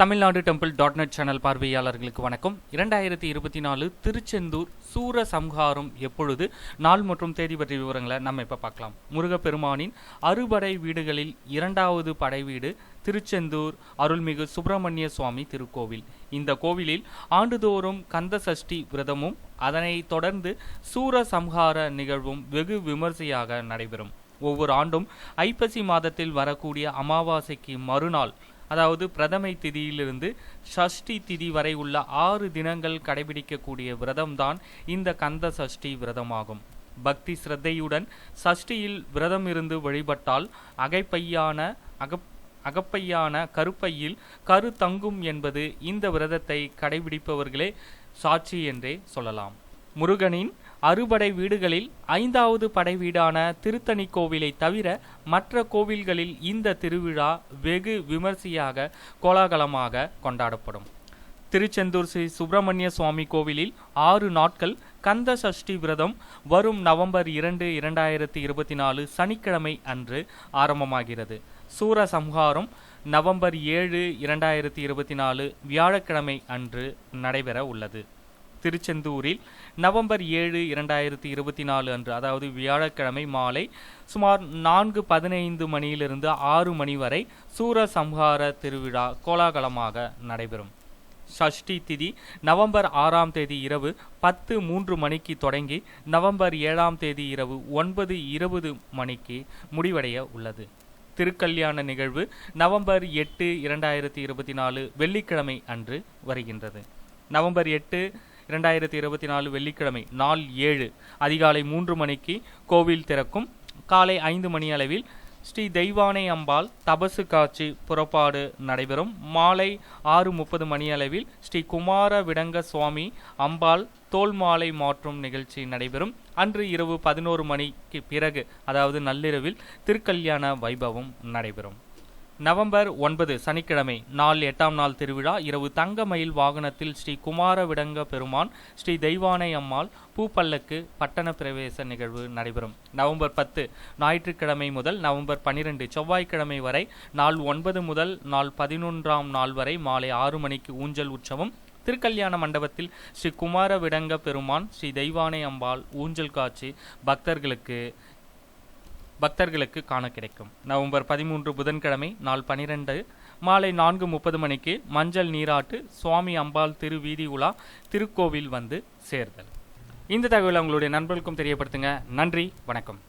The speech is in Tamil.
Tamil Nadu temple dot net channel பார்வையாளர்களுக்கு வணக்கம். இரண்டாயிரத்தி இருபத்தி நாலு திருச்செந்தூர் சூர சம்ஹாரம் எப்பொழுது? நாள் மற்றும் தேதி பற்றிய விவரங்களை நம்ம இப்போ பார்க்கலாம். முருகப்பெருமானின் அறுபடை வீடுகளில் இரண்டாவது படை வீடு திருச்செந்தூர் அருள்மிகு சுப்பிரமணிய சுவாமி திருக்கோவில். இந்த கோவிலில் ஆண்டுதோறும் கந்த சஷ்டி விரதமும் அதனைத் தொடர்ந்து சூர சம்ஹார நிகழ்வும் வெகு விமர்சையாக நடைபெறும். ஒவ்வொரு ஆண்டும் ஐப்பசி மாதத்தில் வரக்கூடிய அமாவாசைக்கு மறுநாள் அதாவது பிரதமை திதியிலிருந்து சஷ்டி திதி வரை உள்ள ஆறு தினங்கள் கடைபிடிக்கக்கூடிய விரதம்தான் இந்த கந்த சஷ்டி விரதமாகும். பக்தி சிரத்தையுடன் சஷ்டியில் விரதம் இருந்து வழிபட்டால் அகைப்பையான அகப் அகப்பையான கருப்பையில் கரு தங்கும் என்பது இந்த விரதத்தை கடைபிடிப்பவர்களே சாட்சி என்றே சொல்லலாம். முருகனின் அறுபடை வீடுகளில் ஐந்தாவது படை வீடான திருத்தணி கோவிலை தவிர மற்ற கோவில்களில் இந்த திருவிழா வெகு விமர்சையாக கோலாகலமாக கொண்டாடப்படும். திருச்செந்தூர் ஸ்ரீ சுப்பிரமணிய சுவாமி கோவிலில் ஆறு நாட்கள் கந்த சஷ்டி விரதம் வரும் நவம்பர் இரண்டு இரண்டாயிரத்தி இருபத்தி நாலு சனிக்கிழமை அன்று ஆரம்பமாகிறது. சூர சம்ஹாரம் நவம்பர் ஏழு இரண்டாயிரத்தி இருபத்தி நாலு வியாழக்கிழமை அன்று நடைபெற உள்ளது. திருச்செந்தூரில் நவம்பர் ஏழு இரண்டாயிரத்தி இருபத்தி நாலு அன்று அதாவது வியாழக்கிழமை மாலை சுமார் நான்கு பதினைந்து மணியிலிருந்து ஆறு மணி வரை சூர சம்ஹார திருவிழா கோலாகலமாக நடைபெறும். ஷஷ்டி திதி நவம்பர் ஆறாம் தேதி இரவு பத்து மூன்று மணிக்கு தொடங்கி நவம்பர் ஏழாம் தேதி இரவு ஒன்பது இருபது மணிக்கு முடிவடைய உள்ளது. திருக்கல்யாண நிகழ்வு நவம்பர் எட்டு இரண்டாயிரத்தி இருபத்தி நாலு வெள்ளிக்கிழமை அன்று வருகின்றது. நவம்பர் எட்டு இரண்டாயிரத்தி இருபத்தி நாலு வெள்ளிக்கிழமை நாள் ஏழு. அதிகாலை மூன்று மணிக்கு கோவில் திறக்கும். காலை ஐந்து மணி அளவில் ஸ்ரீ தெய்வானை அம்பாள் தபசு காட்சி புறப்பாடு நடைபெறும். மாலை ஆறு முப்பது மணி அளவில் ஸ்ரீ குமார விடங்க சுவாமி அம்பாள் தோல் மாலை மாற்றும் நிகழ்ச்சி நடைபெறும். அன்று இரவு பதினோரு மணிக்கு பிறகு அதாவது நள்ளிரவில் திருக்கல்யாண வைபவம் நடைபெறும். நவம்பர் ஒன்பது சனிக்கிழமை நாள் எட்டாம் நாள் திருவிழா இரவு தங்க மயில் வாகனத்தில் ஸ்ரீ குமார விடங்க பெருமான் ஸ்ரீ தெய்வானை அம்மாள் பூப்பல்லக்கு பட்டண பிரவேச நிகழ்வு நடைபெறும். நவம்பர் பத்து ஞாயிற்றுக்கிழமை முதல் நவம்பர் பன்னிரெண்டு செவ்வாய்க்கிழமை வரை நாள் ஒன்பது முதல் நாள் பதினொன்றாம் நாள் வரை மாலை ஆறு மணிக்கு ஊஞ்சல் உற்சவம். திருக்கல்யாண மண்டபத்தில் ஸ்ரீ குமார விடங்க பெருமான் ஸ்ரீ தெய்வானை அம்பாள் ஊஞ்சல் காட்சி பக்தர்களுக்கு பக்தர்களுக்கு காண கிடைக்கும். நவம்பர் பதிமூன்று புதன்கிழமை நாள் பனிரெண்டு மாலை நான்கு முப்பது மணிக்கு மஞ்சள் நீராட்டு சுவாமி அம்பாள் திரு வீதி உலா திருக்கோவில் வந்து சேர்தல். இந்த தகவலை உங்களுடைய நண்பர்களுக்கும் தெரியப்படுத்துங்க. நன்றி வணக்கம்.